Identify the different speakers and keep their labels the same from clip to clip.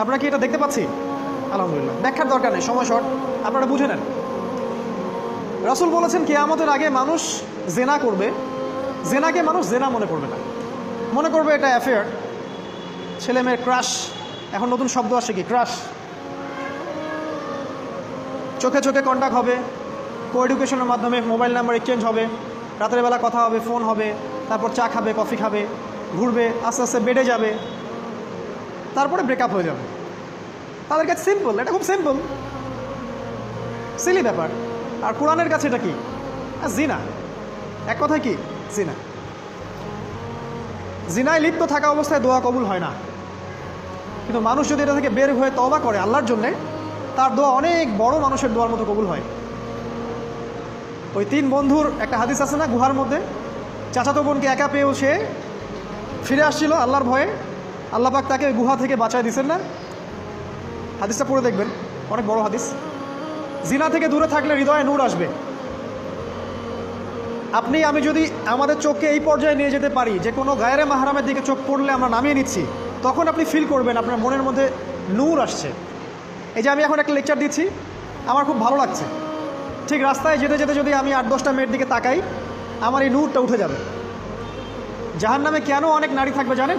Speaker 1: আপনারা কি এটা দেখতে পাচ্ছি আলহামদুলিল্লাহ। ব্যাখ্যার দরকার নেই, সময় শর্ট। আপনারা বুঝে নেন। রাসুল বলেছেন, কেয়ামতের আগে মানুষ জেনা করবে। জেনাকে মানুষ জেনা মনে করবে না। মনে করবে এটা অ্যাফেয়ার ছেলে মেয়ের ক্রাশ এখন নতুন শব্দ আসে কি? ক্রাশ চোখে চোখে কন্ট্যাক্ট হবে। কো এডুকেশনের মাধ্যমে মোবাইল নাম্বার এক্সচেঞ্জ হবে। রাতের বেলা কথা হবে ফোন হবে। তারপর চা খাবে কফি খাবে। ঘুরবে, আস্তে আস্তে বেডে যাবে। তারপরে ব্রেকআপ হয়ে যাবে। তাদের কাছে সিম্পল এটা খুব সিম্পল সিলি ব্যাপার। আর কোরআনের কাছে এটা কি? জিনা। এক কথায় কি? জিনা। জিনায় লিপ্ত থাকা অবস্থায় দোয়া কবুল হয় না। কিন্তু মানুষ যদি এটা থেকে বের হয়ে তবা করে আল্লাহর জন্যে, তার দোয়া অনেক বড় মানুষের দোয়ার মতো কবুল হয়। ওই তিন বন্ধুর একটা হাদিস আছে না, গুহার মধ্যে। চাচাতো বোনকে একা পেয়েও সে ফিরে আসছিল আল্লাহর ভয়ে। আল্লাহ পাক তাকে ওই গুহা থেকে বাঁচায় দিছেন না? হাদিসটা পড়ে দেখবেন, অনেক বড় হাদিস। জিনা থেকে দূরে থাকলে হৃদয়ে নূর আসবে। আপনি, আমি যদি আমাদের চোখকে এই পর্যায়ে নিয়ে যেতে পারি, যে কোনো গায়েরে মাহারামের দিকে চোখ পড়লে আমরা নামিয়ে নিচ্ছি, তখন আপনি ফিল করবেন, আপনার মনের মধ্যে নূর আসছে। এই যে আমি এখন একটা লেকচার দিচ্ছি, আমার খুব ভালো লাগছে। ঠিক রাস্তায় যেতে যেতে যদি আমি আট দশটা মেয়ের দিকে তাকাই, আমার এই নূরটা উঠে যাবে। জাহান নামে কেন অনেক নারী থাকবে জানেন?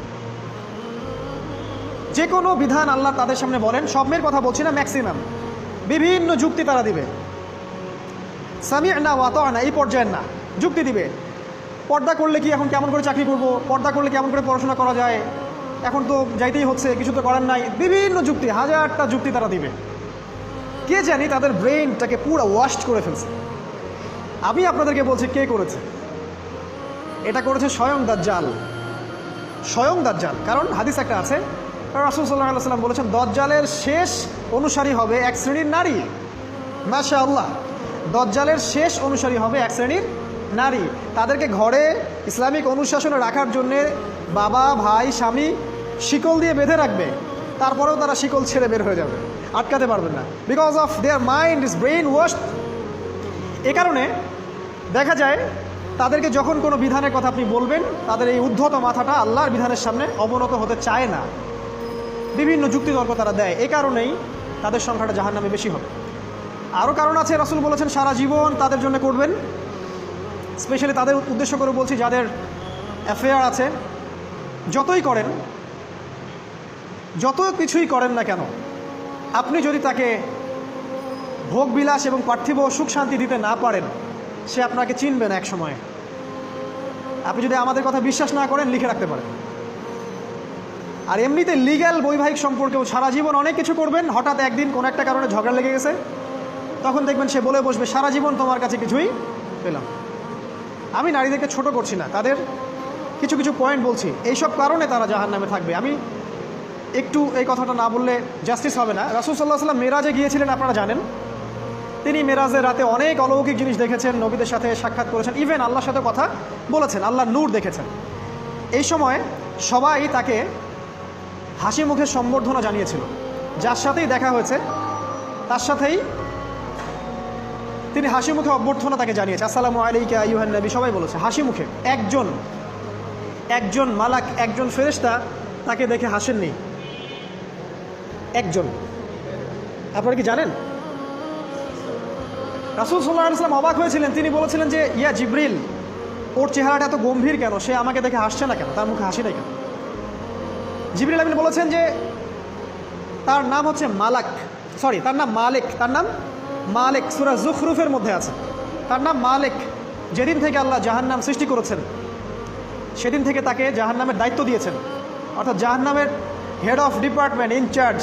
Speaker 1: যে কোনো বিধান আল্লাহ তাদের সামনে বলেন মেয়ের কথা বলছি না ম্যাক্সিমাম বিভিন্ন যুক্তি তারা দিবে। সামি না ওয়াত না এই পর্যায়ের না। যুক্তি দিবে। পর্দা করলে কি এখন কেমন করে চাকরি করব? পর্দা করলে কেমন করে পড়াশোনা করা যায়? এখন তো যাইতেই হচ্ছে, কিছু তো করার নাই। বিভিন্ন যুক্তি, হাজারটা যুক্তি তারা দিবে। কে জানি তাদের ব্রেনটাকে পুরো ওয়াস্ট করে ফেলছে। আমি আপনাদেরকে বলছি, কে করেছে? এটা করেছে স্বয়ং দাজ্জাল। স্বয়ং দাজ্জাল। কারণ হাদিস একটা আছে রাসুল সাল্লাহ সাল্লাম বলেছেন, দজ্জালের শেষ অনুসারী হবে এক শ্রেণির নারী। মাশা আল্লাহ দজ্জালের শেষ অনুসারী হবে এক শ্রেণির নারী। তাদেরকে ঘরে ইসলামিক অনুশাসনে রাখার জন্যে বাবা, ভাই, স্বামী শিকল দিয়ে বেঁধে রাখবে। তারপরেও তারা শিকল ছেড়ে বের হয়ে যাবে। আটকাতে পারবেন না। Because of their mind is brain wash এ কারণে দেখা যায়, তাদেরকে যখন কোনো বিধানের কথা আপনি বলবেন, তাদের এই উদ্ধত মাথাটা আল্লাহর বিধানের সামনে অবনত হতে চায় না। বিভিন্ন যুক্তিতর্ক তারা দেয়। এ কারণেই তাদের সংখ্যাটা জাহার নামে বেশি হবে। আরও কারণ আছে, রাসুল বলেছেন, সারা জীবন তাদের জন্য করবেন। স্পেশালি তাদের উদ্দেশ্য করে বলছি, যাদের অ্যাফেয়ার আছে, যতই করেন, যত কিছুই করেন না কেন, আপনি যদি তাকে ভোগ বিলাস এবং পার্থিব সুখ শান্তি দিতে না পারেন, সে আপনাকে চিনবে না এক সময় আপনি যদি আমাদের কথা বিশ্বাস না করেন, লিখে রাখতে পারেন। আর এমনিতে লিগ্যাল বৈবাহিক সম্পর্কেও সারা জীবন অনেক কিছু করবেন, হঠাৎ একদিন কোনো একটা কারণে ঝগড়া লেগে গেছে, তখন দেখবেন সে বলে বসবে, সারা জীবন তোমার কাছে কিছুই পেলাম। আমি নারীদেরকে ছোট করছি না, তাদের কিছু কিছু পয়েন্ট বলছি, এইসব কারণে তারা জাহান নামে থাকবে। আমি একটু এই কথাটা না বললে জাস্টিস হবে না। রাসুল সাল্লাহ সাল্লাম মেরাজে গিয়েছিলেন, আপনারা জানেন। তিনি মেরাজের রাতে অনেক অলৌকিক জিনিস দেখেছেন, নবীদের সাথে সাক্ষাৎ করেছেন ইভেন আল্লাহর সাথে কথা বলেছেন আল্লাহ নূর দেখেছেন। এই সময় সবাই তাকে হাসি মুখে সম্বর্ধনা জানিয়েছিল। যার সাথেই দেখা হয়েছে, তার সাথেই তিনি হাসি মুখে অভ্যর্থনা তাকে জানিয়েছে। আসসালামু আলাইকা ইউহান নবী, সবাই বলেছে, হাসি মুখে। একজন একজন মালাক, একজন ফেরেশতা তাকে দেখে হাসেননি। একজন। আপনারা কি জানেন? রাসুল সাল্লাহ ইসলাম অবাক হয়েছিলেন। তিনি বলেছিলেন যে, ইয়া জিব্রিল, ওর চেহারাটা এত গম্ভীর কেন? সে আমাকে দেখে হাসছে না কেন? তার মুখে হাসি নাই কেন? জিবরিল আমিন বলেছেন যে তার নাম হচ্ছে মালাক। সরি তার নাম মালিক। তার নাম মালিক। সুরা জুখরুফের মধ্যে আছে। তার নাম মালিক। যেদিন থেকে আল্লাহ জাহান্নাম সৃষ্টি করেছেন, সেদিন থেকে তাকে জাহান্নামের দায়িত্ব দিয়েছেন। অর্থাৎ জাহান্নামের হেড অফ ডিপার্টমেন্ট ইনচার্জ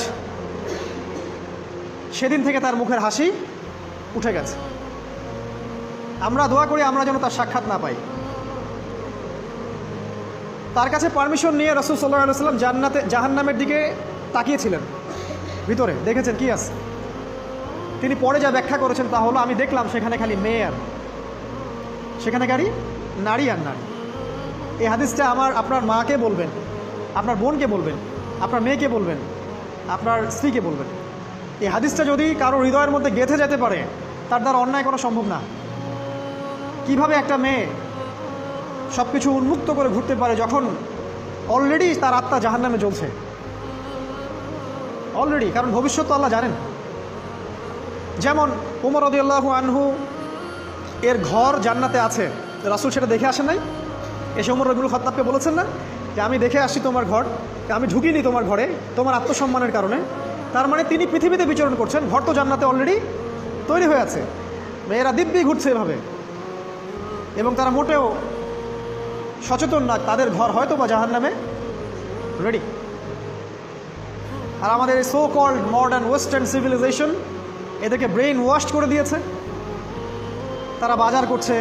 Speaker 1: সেদিন থেকে তার মুখের হাসি উঠে গেছে। আমরা দোয়া করি আমরা যেন তার সাক্ষাৎ না পাই। তার কাছে পারমিশন নিয়ে রসুল সাল্লাহ সাল্লাম জান্নাতে জাহান্নামের দিকে তাকিয়েছিলেন। ভিতরে দেখেছেন কি আছে? তিনি পরে যা ব্যাখ্যা করেছেন তা হলো, আমি দেখলাম সেখানে খালি মেয়ে আর সেখানে গাড়ি, নারী আর নারী। এই হাদিসটা আমার আপনার মাকে বলবেন, আপনার বোনকে বলবেন, আপনার মেয়েকে বলবেন, আপনার স্ত্রীকে বলবেন। এই হাদিসটা যদি কারও হৃদয়ের মধ্যে গেঁথে যেতে পারে, তার দ্বারা অন্যায় করা সম্ভব না। কীভাবে একটা মেয়ে সব কিছু উন্মুক্ত করে ঘুরতে পারে যখন অলরেডি তার আত্মা জাহান নামে জ্বলছে। অলরেডি কারণ ভবিষ্যৎ তো আল্লাহ জানেন। যেমন উমর রদিয়াল্লাহ আনহু, এর ঘর জান্নাতে আছে। রাসুল সেটা দেখে আসেন নাই? এসে উমর রবিউল খত্তাবকে বলেছেন না? যে আমি দেখে আসছি তোমার ঘর আমি ঢুকিনি তোমার ঘরে, তোমার আত্মসম্মানের কারণে। তার মানে তিনি পৃথিবীতে বিচরণ করছেন, ঘর তো জান্নাতে অলরেডি তৈরি হয়ে আছে। মেয়েরা দিব্যি ঘুরছে এভাবে। এবং তারা মোটেও সচেতন না, তাদের ঘর হয়তো বা জাহান নামে রেডি আর আমাদের so called modern western civilisation এদেরকে ব্রেইন ওয়াশ করে দিয়েছে। তারা বাজার করছে,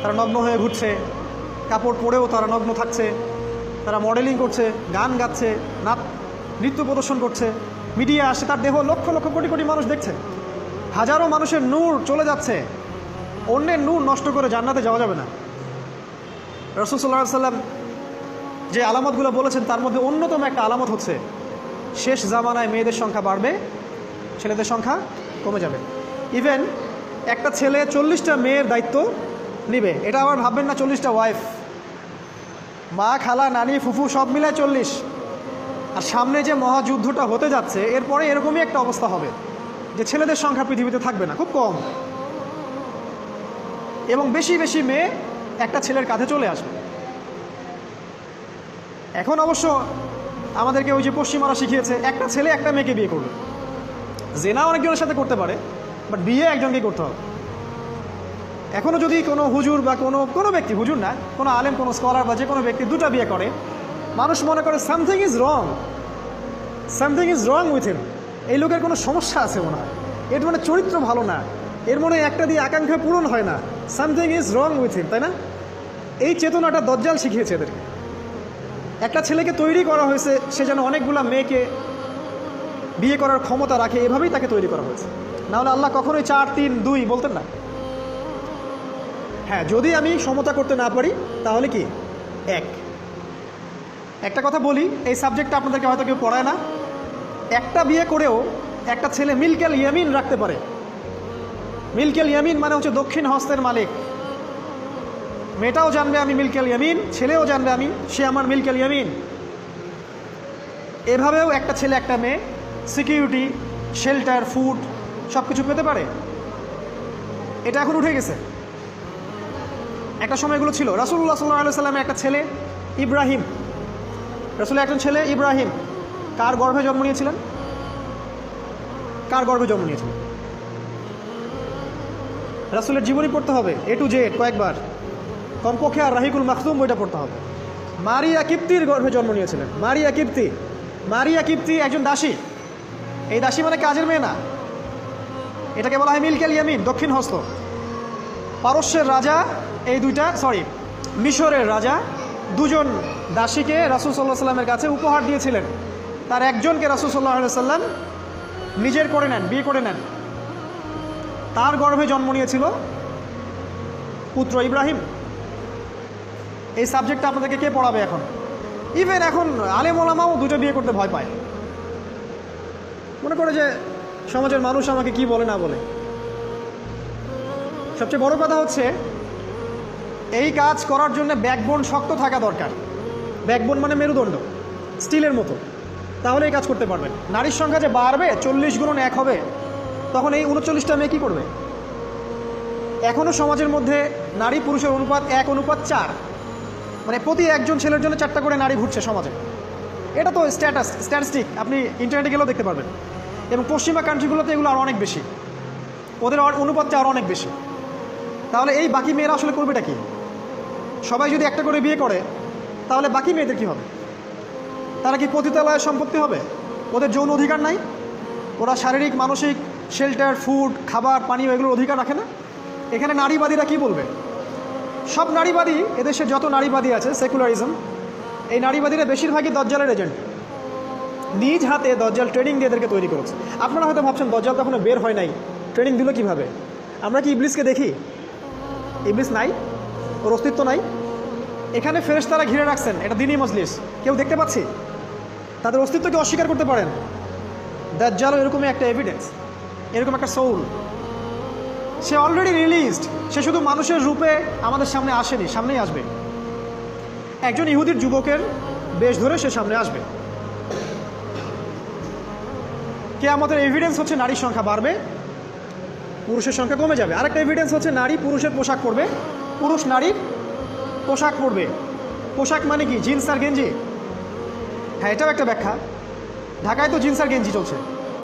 Speaker 1: তারা নগ্ন হয়ে ঘুরছে, কাপড় পরেও তারা নগ্ন থাকছে, তারা মডেলিং করছে, গান গাচ্ছে, নাচ, নৃত্য প্রদর্শন করছে মিডিয়া আসে, তার দেহ লক্ষ লক্ষ কোটি কোটি মানুষ দেখছে। হাজারো মানুষের নূর চলে যাচ্ছে। অন্যের নূর নষ্ট করে জান্নাতে যাওয়া যাবে না। রসুল সাল্লাহ সাল্লাম যে আলামতগুলো বলেছেন, তার মধ্যে অন্যতম একটা আলামত হচ্ছে, শেষ জামানায় মেয়েদের সংখ্যা বাড়বে, ছেলেদের সংখ্যা কমে যাবে। ইভেন একটা ছেলে চল্লিশটা মেয়ের দায়িত্ব নিবে, এটা আবার ভাববেন না চল্লিশটা ওয়াইফ মা, খালা, নানি, ফুফু, সব মিলায় চল্লিশ। আর সামনে যে মহাযুদ্ধটা হতে যাচ্ছে, এরপরে এরকমই একটা অবস্থা হবে, যে ছেলেদের সংখ্যা পৃথিবীতে থাকবে না, খুব কম। এবং বেশি বেশি মেয়ে একটা ছেলের কাঁধে চলে আসবে। এখন অবশ্য আমাদেরকে ওই যে পশ্চিমারা শিখিয়েছে, একটা ছেলে একটা মেয়েকে বিয়ে করবে। জেনা অনেকজনের সাথে করতে পারে বাট বিয়ে একজনকেই করতে হবে। এখনও যদি কোনো হুজুর বা কোনো কোনো ব্যক্তি, হুজুর না, কোনো আলেম, কোনো স্কলার বা যে কোনো ব্যক্তি দুটা বিয়ে করে, মানুষ মনে করে something is wrong something is wrong with him এই লোকের কোনো সমস্যা আছে মনে হয়। এর মানে চরিত্র ভালো না। এর মনে একটা দিয়ে আকাঙ্ক্ষা পূরণ হয় না। Something is wrong with him তাই না? এই চেতনাটা দজ্জাল শিখিয়েছে এদেরকে। একটা ছেলেকে তৈরি করা হয়েছে, সে যেন অনেকগুলা মেয়েকে বিয়ে করার ক্ষমতা রাখে, এভাবেই তাকে তৈরি করা হয়েছে। নাহলে আল্লাহ কখনোই চার, তিন, দুই বলতেন না। হ্যাঁ যদি আমি সমতা করতে না পারি, তাহলে কি? এক। একটা কথা বলি, এই সাবজেক্টটা আপনাদেরকে হয়তো কেউ পড়ায় না। একটা বিয়ে করেও একটা ছেলে মিলকেল ইয়ামিন রাখতে পারে। মিলকেল ইয়ামিন মানে হচ্ছে দক্ষিণ হস্তের মালিক। মেয়েটাও জানবে আমি মিলকেল ইয়ামিন, ছেলেও জানবে আমি, সে আমার মিলকেল ইয়ামিন। এভাবেও একটা ছেলে, একটা মেয়ে, সিকিউরিটি, শেল্টার, ফুড সব কিছু পেতে পারে। এটা এখন উঠে গেছে। একটা সময় এগুলো ছিল রাসুল্লাহ সাল্লাহ সাল্লামের একটা ছেলে, ইব্রাহিম। রাসুলের একজন ছেলে, ইব্রাহিম। কার গর্ভে জন্ম নিয়েছিলেন? কার গর্ভে জন্ম নিয়েছিলেন? রাসুলের জীবনী পড়তে হবে। এ টু জেড কয়েকবার। কমপক্ষে আর রাহিকুল মাখতুম বইটা পড়তে হবে। মারিয়া কিপ্তির গর্ভে জন্ম নিয়েছিলেন। মারিয়া কিপ্তি। মারিয়া কিপ্তি একজন দাসী। এই দাসী মানে কাজের মেয়ে না। এটাকে বলা হয় মিলকেল ইয়ামিন, দক্ষিণ হস্ত। পারস্যের রাজা, এই দুইটা সরি মিশরের রাজা, দুজন দাসীকে রাসুল সাল্লাহ সাল্লামের কাছে উপহার দিয়েছিলেন। তার একজনকে রাসুল সাল্লাহ সাল্লাম নিজের করে নেন, বিয়ে করে নেন। তার গর্ভে জন্ম নিয়েছিল পুত্র ইব্রাহিম। এই সাবজেক্টটা আপনাদেরকে কে পড়াবে এখন? ইভেন এখন আলেম ওলামাও দুটো বিয়ে করতে ভয় পায়। মনে করে যে সমাজের মানুষ আমাকে কি বলে না বলে। সবচেয়ে বড় কথা হচ্ছে, এই কাজ করার জন্য ব্যাকবোন শক্ত থাকা দরকার। ব্যাকবোন মানে মেরুদণ্ড, স্টিলের মতো। তাহলে এই কাজ করতে পারবেন। নারীর সংখ্যা যে বাড়বে, চল্লিশ গুণন এক হবে, তখন এই উনচল্লিশটা মেয়ে কী করবে? এখনও সমাজের মধ্যে নারী পুরুষের অনুপাত এক, অনুপাত চার। মানে প্রতি একজন ছেলের জন্য চারটা করে নারী ঘুরছে সমাজে। এটা তো স্ট্যাটাস স্ট্যাটিস্টিক আপনি ইন্টারনেটে গেলেও দেখতে পারবেন। এবং পশ্চিমা কান্ট্রিগুলোতে এগুলো আরও অনেক বেশি। ওদের অনুপাতটা আরও অনেক বেশি। তাহলে এই বাকি মেয়েরা আসলে করবেটা কি? সবাই যদি একটা করে বিয়ে করে, তাহলে বাকি মেয়েদের কি হবে? তারা কি পতিতালয়ের সম্পত্তি হবে? ওদের যৌন অধিকার নাই? ওরা শারীরিক, মানসিক শেল্টার ফুড খাবার, পানীয় এগুলোর অধিকার রাখে না? এখানে নারীবাদীরা কি বলবে? সব নারীবাদী, এদেশে যত নারীবাদী আছে সেকুলারিজম এই নারীবাদীরা বেশিরভাগই দজ্জালের এজেন্ট নিজ হাতে দজ্জাল ট্রেনিং দিয়ে এদেরকে তৈরি করেছে। আপনারা হয়তো ভাবছেন, দজ্জাল তো এখনও বের হয় নাই। ট্রেনিং দিল কীভাবে? আমরা কি ইবলিসকে দেখি? ইবলিস নাই, ওর অস্তিত্ব নাই। এখানে ফেরেশতারা ঘিরে রাখছেন, এটা দিনই মজলিস। কেউ দেখতে পাচ্ছি? তাদের অস্তিত্বকে অস্বীকার করতে পারেন। দাজ্জালও এরকমই একটা এভিডেন্স এরকম একটা সোল সে অলরেডি রিলিজড সে শুধু মানুষের রূপে আমাদের সামনে আসেনি, সামনেই আসবে। একজন ইহুদির যুবকের বেশ ধরে সে সামনে আসবে। কে আমাদের এভিডেন্স হচ্ছে নারীর সংখ্যা বাড়বে, পুরুষের সংখ্যা কমে যাবে। আরেকটা এভিডেন্স হচ্ছে নারী পুরুষের পোশাক পরবে, পুরুষ নারীর পোশাক পরবে। পোশাক মানে কি? জিন্স আর গেঞ্জি। হ্যাঁ এটাও একটা ব্যাখ্যা। ঢাকায় তো জিন্স আর গেঞ্জি চলছে।